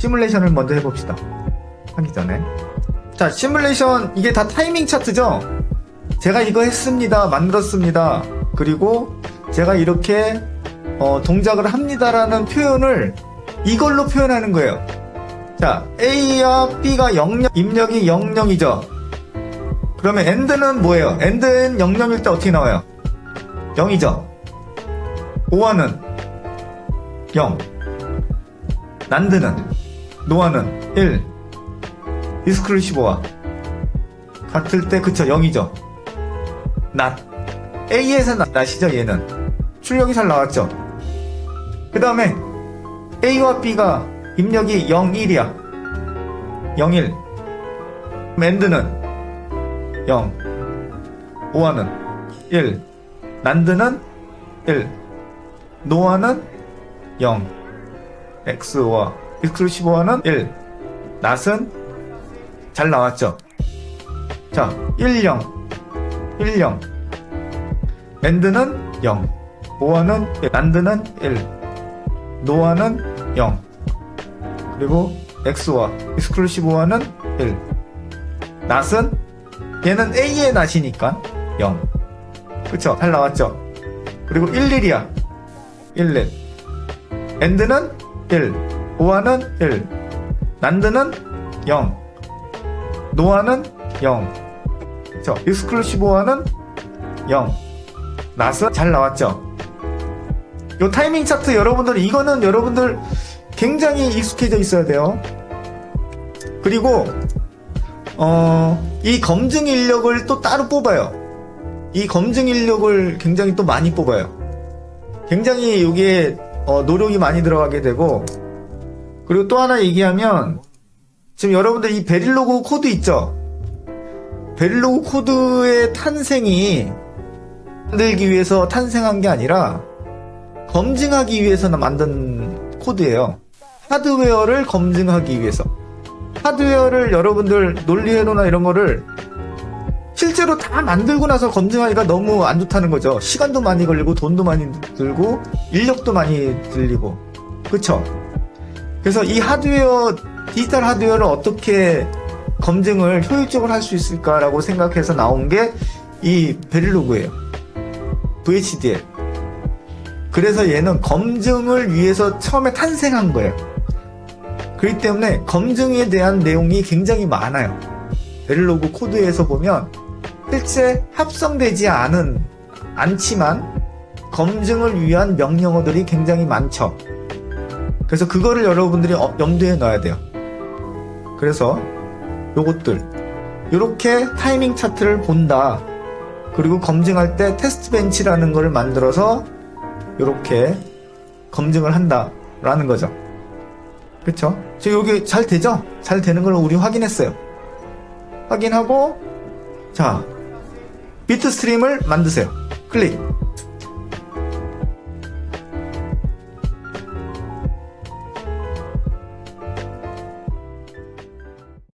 시뮬레이션을 먼저 해봅시다. 하기 전에. 자, 시뮬레이션, 이게 다 타이밍 차트죠? 제가 이거 했습니다. 만들었습니다. 그리고 제가 이렇게 어, 동작을 합니다라는 표현을 이걸로 표현하는 거예요. 자, A와 B가 00, 입력이 00이죠? 그러면 end는 뭐예요? end는 00일 때 어떻게 나와요? 0이죠? 5화는 0. 난드는 노아는 1 익스클루시브와 같을 때 그쵸 0이죠 낫 A에서 낫, 낫이죠 얘는 출력이 잘 나왔죠 그 다음에 A와 B가 입력이 0, 1이야. 0, 1 랜드는 0 오아는 1 난드는 1 노아는 0 X와 익스클루시브와는 1 낫은 잘 나왔죠? 자 1, 0 1, 0 엔드는 0 오어는 1 난드는 1 노아는 0 그리고 X와 익스클루시브와는 1 낫은 얘는 A의 낫이니까 0 그쵸? 잘 나왔죠? 그리고 1, 1이야. 1, 1 엔드는 1 오아는 1 난드는 0 노아는 0 그쵸? 익스클루시브와는 0 낫은 잘 나왔죠? 요 타이밍 차트 여러분들 이거는 여러분들 굉장히 익숙해져 있어야 돼요 그리고 어, 이 검증 인력을 또 따로 뽑아요 이 검증 인력을 굉장히 또 많이 뽑아요 굉장히 여기에 어, 노력이 많이 들어가게 되고 그리고 또 하나 얘기하면 지금 여러분들 이 베릴로그 코드 있죠? 베릴로그 코드의 탄생이 만들기 위해서 탄생한 게 아니라 검증하기 위해서 만든 코드예요. 하드웨어를 검증하기 위해서. 하드웨어를 여러분들 논리회로나 이런 거를 실제로 다 만들고 나서 검증하기가 너무 안 좋다는 거죠. 시간도 많이 걸리고 돈도 많이 들고 인력도 많이 들리고 그쵸? 그래서 이 하드웨어 디지털 하드웨어를 어떻게 검증을 효율적으로 할 수 있을까라고 생각해서 나온 게 이 베릴로그예요. VHDL. 그래서 얘는 검증을 위해서 처음에 탄생한 거예요. 그렇기 때문에 검증에 대한 내용이 굉장히 많아요. 베릴로그 코드에서 보면 실제 합성되지 않은 않지만 검증을 위한 명령어들이 굉장히 많죠. 그래서 그거를 여러분들이 어- 염두에 넣어야 돼요. 그래서 요것들 이렇게 타이밍 차트를 본다. 그리고 검증할 때 테스트 벤치라는 거를 만들어서 이렇게 검증을 한다라는 거죠. 그쵸? 지금 여기 잘 되죠? 잘 되는 걸 우리 확인했어요. 확인하고 자 비트 스트림을 만드세요. 클릭.